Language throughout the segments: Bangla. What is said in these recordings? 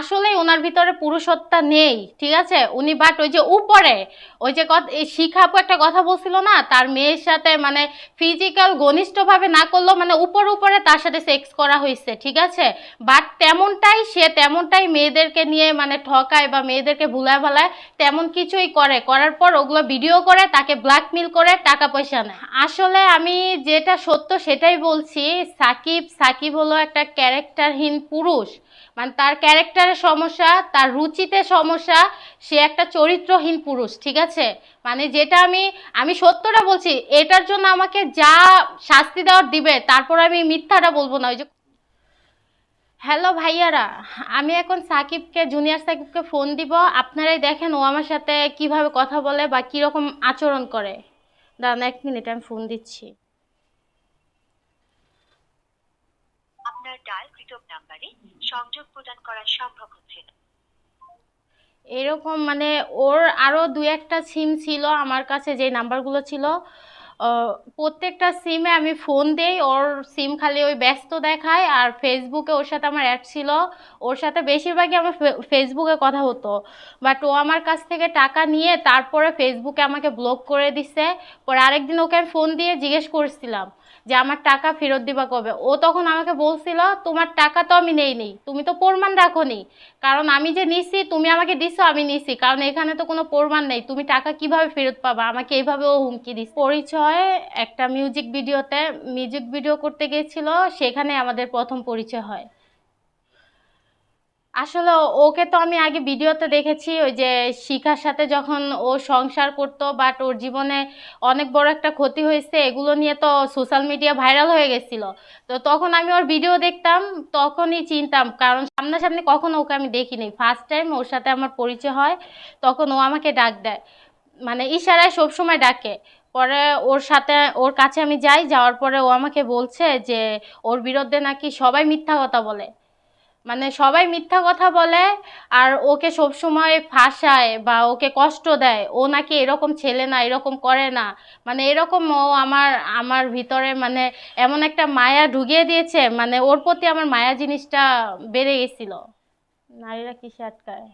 আসলেই ওনার ভিতরে পুরুষত্বটা নেই, ঠিক আছে? উনি বাট ওই যে উপরে, ওই যে শিখাপু একটা কথা বলছিল না? তার মেয়ের সাথে মানে ফিজিক্যাল ঘনিষ্ঠভাবে না করলেও মানে উপর উপরে তার সাথে সেক্স করা হয়েছে, ঠিক আছে? বাট তেমনটাই সে তেমনটাই মেয়েদেরকে নিয়ে মানে ঠকায় বা মেয়েদেরকে ভুলায় ভালায় তেমন কিছুই করে। করার পর ওগুলো ভিডিও করে, তাকে ব্ল্যাকমেল করে, টাকা পয়সা নেয়। আসলে আমি যেটা সত্য সেটাই বলছি, সাকিব সাকিব হলো একটা ক্যারেক্টারহীন পুরুষ। মানে তার ক্যারেক্টারের সমস্যা, তার রুচিতে সমস্যা, সে একটা চরিত্রহীন পুরুষ, ঠিক আছে? মানে যেটা আমি আমি সত্যটা বলছি, এটার জন্য আমাকে যা শাস্তি দেওয়ার দিবে, তারপর আমি মিথ্যাটা বলব না। ওই যে হ্যালো ভাইয়ারা, আমি এখন সাকিবকে, জুনিয়র সাকিবকে ফোন দিব। আপনারাই দেখেন ও আমার সাথে কীভাবে কথা বলে বা কীরকম আচরণ করে। দাঁড়ান, এক মিনিট, আমি ফোন দিচ্ছি। ডায়ালকৃত নাম্বারে সংযোগ প্রদান করা সম্ভব হচ্ছে না এরকম মানে ওর আরও দু একটা সিম ছিল আমার কাছে, যে নাম্বারগুলো ছিল প্রত্যেকটা সিমে আমি ফোন দেই। ওর সিম খালি ওই ব্যস্ত দেখায় আর ফেসবুকে ওর সাথে আমার অ্যাড ছিল। ওর সাথে বেশিরভাগই আমার ফেসবুকে কথা হতো। বাট ও আমার কাছ থেকে টাকা নিয়ে তারপরে ফেসবুকে আমাকে ব্লক করে দিছে। পরে আরেকদিন ওকে আমি ফোন দিয়ে জিজ্ঞেস করছিলাম যে, আমার টাকা ফেরত দিবা কবে? ও তখন আমাকে বলছিল, তোমার টাকা তো আমি নেই নি তুমি তো প্রমাণ রাখোনি। কারণ আমি যে নিছি, তুমি আমাকে দিছো, আমি নিছি। কারণ এখানে তো কোনো প্রমাণ নেই। তুমি টাকা কীভাবে ফেরত পাবা? আমাকে এইভাবে ও হুমকি দিস পরিচয় একটা মিউজিক ভিডিওতে মিউজিক ভিডিও করতে গিয়েছিল, সেখানে আমাদের প্রথম পরিচয় হয়। আসলে ওকে তো আমি আগে ভিডিওতে দেখেছি, ওই যে শিখার সাথে যখন ও সংসার করতো বাট ওর জীবনে অনেক বড় একটা ক্ষতি হয়েছে, এগুলো নিয়ে তো সোশ্যাল মিডিয়া ভাইরাল হয়ে গেছিল। তো তখন আমি ওর ভিডিও দেখতাম, তখনই চিনতাম, কারণ সামনাসামনি কখনো ওকে আমি দেখিনি। ফার্স্ট টাইম ওর সাথে আমার পরিচয় হয়, তখন ও আমাকে ডাক দেয়। মানে ইশারায় সবসময় ডাকে। পরে ওর সাথে, ওর কাছে আমি যাই, যাওয়ার পরে ও আমাকে বলছে যে, ওর বিরুদ্ধে নাকি সবাই মিথ্যা কথা বলে। মানে সবাই মিথ্যা কথা বলে আর ওকে সবসময় ফাঁসায় বা ওকে কষ্ট দেয়। ও নাকি এরকম ছেলে না, এরকম করে না। মানে এরকম ও আমার আমার ভিতরে মানে এমন একটা মায়া ঢুকিয়ে দিয়েছে। মানে ওর প্রতি আমার মায়া জিনিসটা বেড়ে গেছিল। নারীরা কিসে আটকায়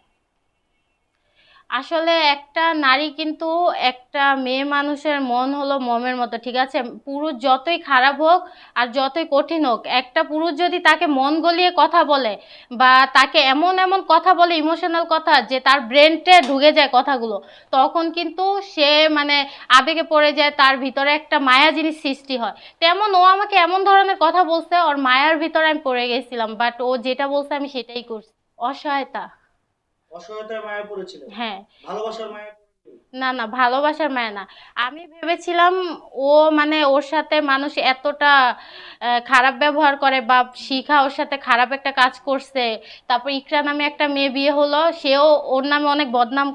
আসলে একটা নারী কিন্তু একটা মেয়ে মানুষের মন হলো মমের মতো, ঠিক আছে? পুরুষ যতই খারাপ হোক আর যতই কঠিন হোক, একটা পুরুষ যদি তাকে মন গলিয়ে কথা বলে বা তাকে এমন এমন কথা বলে ইমোশনাল কথা, যে তার ব্রেনটে ঢুকে যায় কথাগুলো, তখন কিন্তু সে মানে আবেগে পড়ে যায়, তার ভিতরে একটা মায়া জিনিস সৃষ্টি হয়। তেমন ও আমাকে এমন ধরনের কথা বলছে, ওর মায়ার ভিতরে আমি পড়ে গেছিলাম বাট ও যেটা বলছে আমি সেটাই করছি। অসহায়তা। অসহায়তার মায়া পড়েছিল হ্যাঁ। ভালোবাসার মায়া না না ভালোবাসার মায়া না। আমি ভেবেছিলাম ও মানে ওর সাথে মানুষ এতটা খারাপ ব্যবহার করে বা শিখা ওর সাথে খারাপ একটা কাজ করছে তারপর ইকরা নামে একটা মেয়ে বিয়ে হলো সেও ওর নামে অনেক বদনাম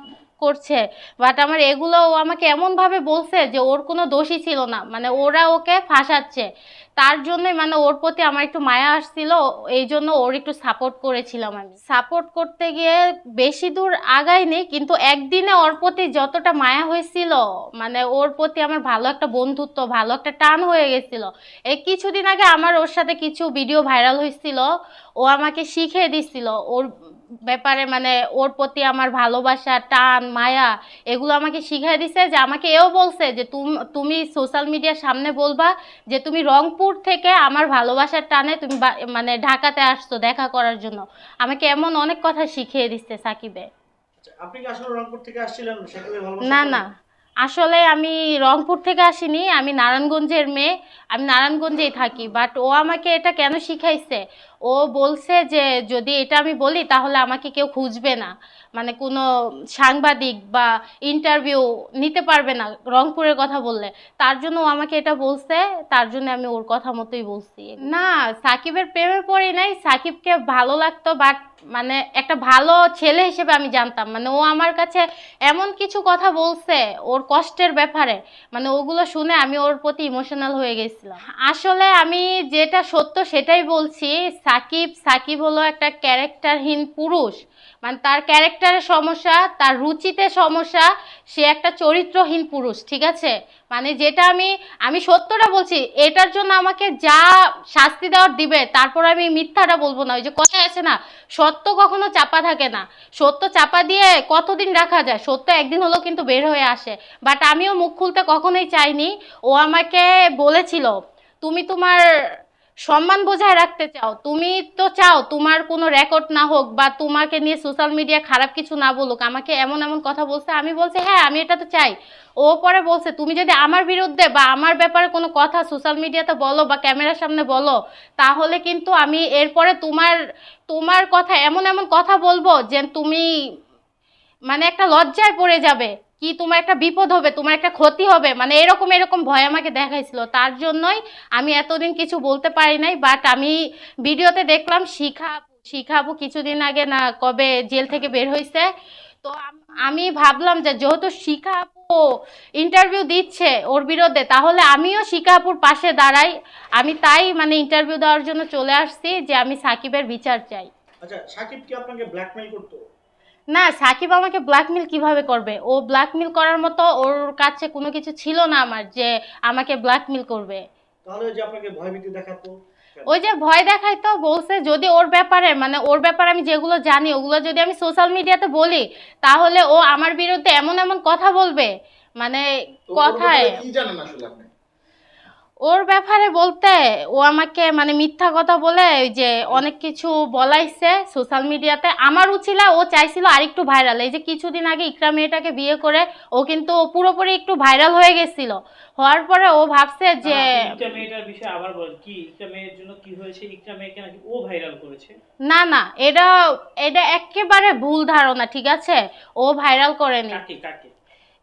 করছে। বাট আমার এগুলো ও আমাকে এমনভাবে বলছে যে ওর কোনো দোষই ছিল না। মানে ওরা ওকে ফাঁসাচ্ছে। তার জন্যই মানে ওর প্রতি আমার একটু মায়া আসছিল। এই জন্য ওর একটু সাপোর্ট করেছিলাম আমি। সাপোর্ট করতে গিয়ে বেশি দূর আগাইনি কিন্তু একদিনে ওর প্রতি যতটা মায়া হয়েছিল মানে ওর প্রতি আমার ভালো একটা বন্ধুত্ব, ভালো একটা টান হয়ে গেছিল। এই কিছুদিন আগে আমার ওর সাথে কিছু ভিডিও ভাইরাল হয়েছিল। ও আমাকে শিখিয়ে দিছিল। ওর ব্যাপারে মানে ওর প্রতি আমার ভালোবাসা টান মায়া এগুলো আমাকে শিখিয়ে দিছে যে আমাকে এও বলছে যে তুমি তুমি সোশ্যাল মিডিয়ার সামনে বলবা যে তুমি রংপুর থেকে আমার ভালোবাসার টানে তুমি মানে ঢাকাতে আসছো দেখা করার জন্য। আমাকে এমন অনেক কথা শিখিয়ে দিচ্ছে সাকিবে। আচ্ছা আপনি কি আসলে রংপুর থেকে আসছিলেন? না না। আসলে আমি রংপুর থেকে আসিনি আমি নারায়ণগঞ্জের মেয়ে আমি নারায়ণগঞ্জেই থাকি বাট ও আমাকে এটা কেন শিখাইছে? ও বলছে যে, যদি এটা আমি বলি, তাহলে আমাকে কেউ খুঁজবে না। মানে কোনো সাংবাদিক বা ইন্টারভিউ নিতে পারবে না, রংপুরের কথা বললে। তার জন্য ও আমাকে এটা বলছে, তার জন্য আমি ওর কথা মতোই বলছি। না, সাকিবের প্রেমে পড়ি নাই। সাকিবকে ভালো লাগতো বাট মানে একটা ভালো ছেলে হিসেবে আমি জানতাম। মানে ও আমার কাছে এমন কিছু কথা বলছে, ওর কষ্টের ব্যাপারে। মানে ওগুলো শুনে আমি ওর প্রতি ইমোশনাল হয়ে গেছিলাম। আসলে আমি যেটা সত্য সেটাই বলছি সাকিব সাকিব হলো একটা ক্যারেক্টারহীন পুরুষ। মানে তার ক্যারেক্টারের সমস্যা, তার রুচিতে সমস্যা, সে একটা চরিত্রহীন পুরুষ, ঠিক আছে? মানে যেটা আমি আমি সত্যটা বলছি, এটার জন্য আমাকে যা শাস্তি দেওয়ার দিবে, তারপর আমি মিথ্যাটা বলব না। ওই যে কথা আছে না, সত্য কখনো চাপা থাকে না। সত্য চাপা দিয়ে কতদিন রাখা যায়? সত্য একদিন হলেও কিন্তু বের হয়ে আসে। বাট আমিও মুখ খুলতে কখনোই চাইনি। ও আমাকে বলেছিল, তুমি তোমার সম্মান বজায় রাখতে চাও, তুমি তো চাও তোমার কোনো রেকর্ড না হোক বা তোমাকে নিয়ে সোশ্যাল মিডিয়া খারাপ কিছু না বলুক, আমাকে এমন এমন কথা বলছে, আমি বলছি হ্যাঁ আমি এটা তো চাই। ও পরে বলছে, তুমি যদি আমার বিরুদ্ধে বা আমার ব্যাপারে কোনো কথা সোশ্যাল মিডিয়াতে বলো বা ক্যামেরার সামনে বলো, তাহলে কিন্তু আমি এরপরে তোমার তোমার কথা এমন এমন কথা বলব যে তুমি মানে একটা লজ্জায় পড়ে যাবে কি তোমার একটা বিপদ হবে, তোমার একটা ক্ষতি হবে মানে এরকম এরকম ভয় আমাকে দেখাইছিল। তার জন্যই আমি এতদিন কিছু বলতে পারি নাই বাট আমি ভিডিওতে দেখলাম শিখা আপু- শিখা আপু কিছুদিন আগে না কবে জেল থেকে বের হয়েছে তো আমি ভাবলাম যে যেহেতু শিখা আপু ইন্টারভিউ দিচ্ছে ওর বিরুদ্ধে, তাহলে আমিও শিখা আপুর পাশে দাঁড়াই। আমি তাই মানে ইন্টারভিউ দেওয়ার জন্য চলে আসছি যে আমি সাকিবের বিচার চাই। আচ্ছা সাকিব কি আপনাকে ব্ল্যাকমেইল করতো? না সাকিব আমাকে ব্ল্যাকমেল কীভাবে করবে? ও ব্ল্যাকমেল করার মতো ওর কাছে কোনো কিছু ছিল না আমার যে আমাকে ব্ল্যাকমেল করবে। তাহলে ওই যে আপনাকে ভয়ভীতি দেখাতো? ওই যে ভয় দেখাই তো বলছে যদি ওর ব্যাপারে মানে ওর ব্যাপারে আমি যেগুলো জানি ওগুলো যদি আমি সোশ্যাল মিডিয়াতে বলি তাহলে ও আমার বিরুদ্ধে এমন এমন কথা বলবে। মানে কথায় কি জানেন আসলে আপনি? ওর ব্যাপারে বলতে ও আমাকে মানে মিথ্যা কথা বলে ওই যে অনেক কিছু বলাইছে সোশ্যাল মিডিয়াতে আমার উচিলা ও চাইছিল আরেকটু ভাইরাল এই যে কিছুদিন আগে ইকরা মেয়েটাকে বিয়ে করে ও কিন্তু পুরোপুরি একটু ভাইরাল হয়ে গেছিল। হওয়ার পরে ও ভাবছে যে মেয়েটার বিষয়ে আবার বল কি মেয়ের জন্য কি হয়েছে? মেয়েকে নাকি ও ভাইরাল করেছে? না না এটা এটা একেবারে ভুল ধারণা ঠিক আছে? ও ভাইরাল করেনি। কাকে কাকে?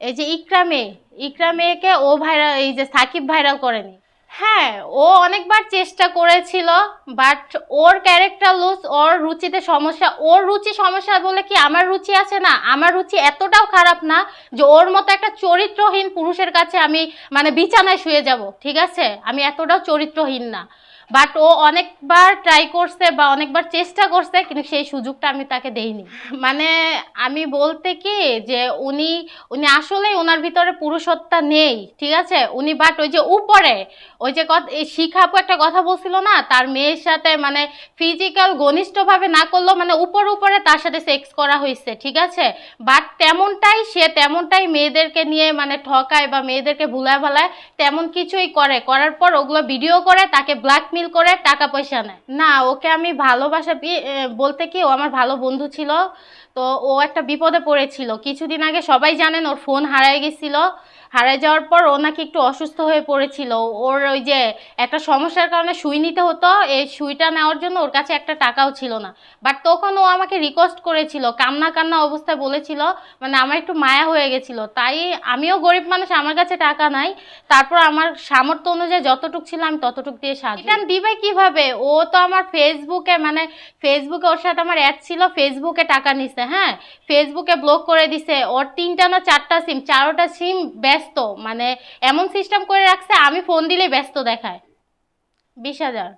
এই যে ইকরা মেয়ে ইকরা মেয়েকে ও ভাইরাল এই যে সাকিব ভাইরাল করেনি। হ্যাঁ ও অনেকবার চেষ্টা করেছিল বাট ওর ক্যারেক্টার লুজ ওর রুচিতে সমস্যা, ওর রুচি সমস্যা বলে কি আমার রুচি আছে না? আমার রুচি এতটাও খারাপ না যে ওর মতো একটা চরিত্রহীন পুরুষের কাছে আমি মানে বিছানায় শুয়ে যাব, ঠিক আছে? আমি এতটাও চরিত্রহীন না। বাট ও অনেকবার ট্রাই করছে বা অনেকবার চেষ্টা করছে, কিন্তু সেই সুযোগটা আমি তাকে দেইনি। মানে আমি বলতে কি যে উনি উনি আসলেই ওনার ভিতরে পুরুষত্বা নেই, ঠিক আছে? উনি বাট ওই যে উপরে, ওই যে শিখাপু একটা কথা বলছিল না, তার মেয়ের সাথে মানে ফিজিক্যাল ঘনিষ্ঠভাবে না করলেও মানে উপর উপরে তার সাথে সেক্স করা হয়েছে, ঠিক আছে? বাট তেমনটাই সে তেমনটাই মেয়েদেরকে নিয়ে মানে ঠকায় বা মেয়েদেরকে ভুলায় ভালায় তেমন কিছুই করে। করার পর ওগুলো ভিডিও করে, তাকে ব্ল্যাকমেল করে টাকা পয়সা নেয়। না, ওকে আমি ভালোবাসা বলতে কি, ও আমার ভালো বন্ধু ছিল, তো ও একটা বিপদে পড়েছিল। কিছুদিন আগে সবাই জানেন ওর ফোন হারিয়ে গেছিল। হারায় যাওয়ার পর ও নাকি একটু অসুস্থ হয়ে পড়েছিল। ওর ওই যে একটা সমস্যার কারণে সুই নিতে হতো, এই সুইটা নেওয়ার জন্য ওর কাছে একটা টাকাও ছিল না। বাট তখন ও আমাকে রিকোয়েস্ট করেছিল, কান্না কান্না অবস্থায় বলেছিল মানে আমার একটু মায়া হয়ে গেছিল। তাই আমিও গরিব মানুষ, আমার কাছে টাকা নাই। তারপর আমার সামর্থ্য অনুযায়ী যতটুক ছিল আমি ততটুক দিয়ে সাহায্য রিটার্ন দিবে কীভাবে? ও তো আমার ফেসবুকে মানে ফেসবুকে ওর সাথে আমার অ্যাড ছিল ফেসবুকে টাকা নিছে হ্যাঁ? ফেসবুকে ব্লক করে দিছে। ওর তিনটা না চারটা সিম চারোটা সিম ব্যস্ত। মানে এমন সিস্টেম করে রাখছে আমি ফোন দিলে ব্যস্ত দেখায়। বিশ হাজার।